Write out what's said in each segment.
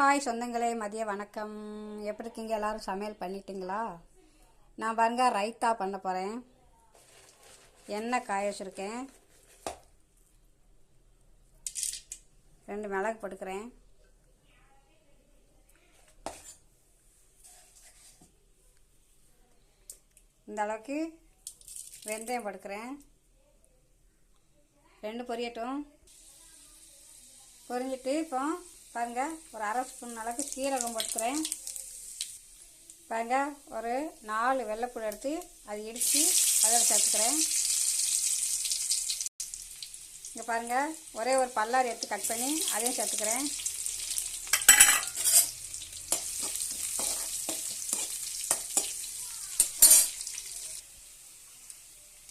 Hi சொந்தங்களே மதிய வணக்கம். எப்படி இருக்கீங்க? எல்லாரும் சமையல் பண்ணிட்டீங்களா? நான் பாருங்க ரைத்தா பண்ண போகிறேன் எண்ணெய் காய வச்சுருக்கேன். ரெண்டு மிளகு போட்டுக்கிறேன். இந்த அளவுக்கு வெந்தயம் போட்டுக்கிறேன். ரெண்டு பொரியட்டும். பொரிஞ்சிட்டு இப்போ பாருங்க ஒரு அரை ஸ்பூன் அளவுக்கு சீரகம் போட்டுக்கிறேன். பாருங்க ஒரு நாலு வெள்ளைப்பூடு எடுத்து அதை இடித்து அதில் சேர்த்துக்கிறேன். இங்கே பாருங்க ஒரே ஒரு பல்லாரி எடுத்து கட் பண்ணி அதையும் சேர்த்துக்கிறேன்.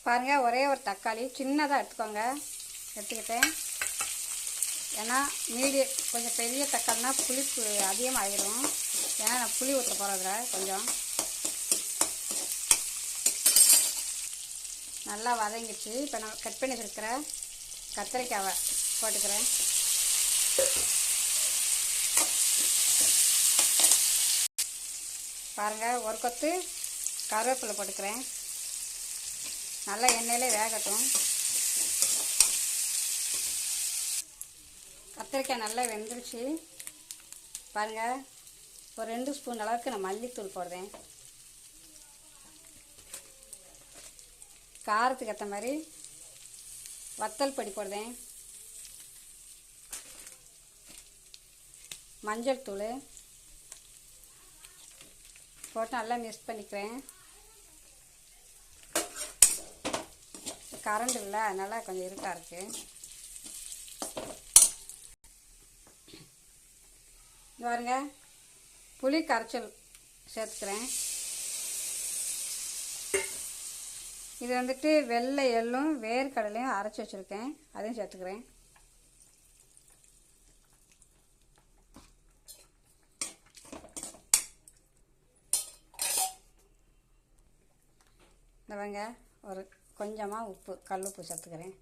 பாருங்கள் ஒரே ஒரு தக்காளி சின்னதாக எடுத்துக்கோங்க. எடுத்துக்கிட்டேன். ஏன்னா மீடிய கொஞ்சம் பெரிய தக்காளினா புளிப்பு அதிகமாகிடும். ஏன்னா நான் புளி ஊற்ற போகிறதில் கொஞ்சம். நல்லா வதங்கிச்சு இப்போ நான் கட் பண்ணி வச்சுருக்கிற கத்திரிக்காவை போட்டுக்கிறேன். பாருங்கள் ஒரு கொத்து கருவேப்பிலை போட்டுக்கிறேன். நல்லா எண்ணெயிலே வேகட்டும். கத்திரிக்காய் நல்லா வெந்துருச்சு. பாருங்கள் ஒரு ரெண்டு ஸ்பூன் அளவுக்கு நான் மல்லித்தூள் போடுறேன். காரத்துக்கு ஏற்ற மாதிரி வத்தல் பொடி போடுறேன். மஞ்சள் தூள் போட்டு நல்லா மிக்ஸ் பண்ணிக்குவேன் கரண்ட் இல்லை அதனால் கொஞ்சம் இருக்கா. இருக்குது பாருங்க. புளி கரைச்சல் சேர்த்துக்கிறேன். இது வந்துட்டு வெள்ளை எள்ளும் வேர்க்கடலையும் அரைச்சி வச்சுருக்கேன். அதையும் சேர்த்துக்கிறேன். இந்த வாங்க ஒரு கொஞ்சமாக உப்பு கல் உப்பு சேர்த்துக்கிறேன்.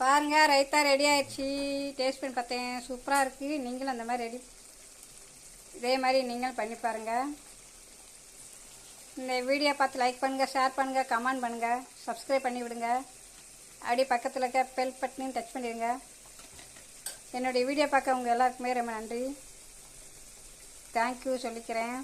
பாருங்கள் ரைத்தா ரெடி ஆயிடுச்சு. டேஸ்ட் பண்ணி பார்த்தேன். சூப்பராக இருக்குது நீங்களும் அந்த மாதிரி ரெடி இதே மாதிரி நீங்களும் பண்ணி பாருங்கள் இந்த வீடியோ பார்த்து லைக் பண்ணுங்கள் ஷேர் பண்ணுங்கள் கமெண்ட் பண்ணுங்கள் சப்ஸ்கிரைப் பண்ணி விடுங்க. அப்படியே பக்கத்தில் இருக்க பெல் பட்டனையும் டச் பண்ணிடுங்க. என்னுடைய வீடியோ பார்க்க உங்கள் எல்லாருக்குமே ரொம்ப நன்றி. தேங்க்யூ சொல்லிக்கிறேன்.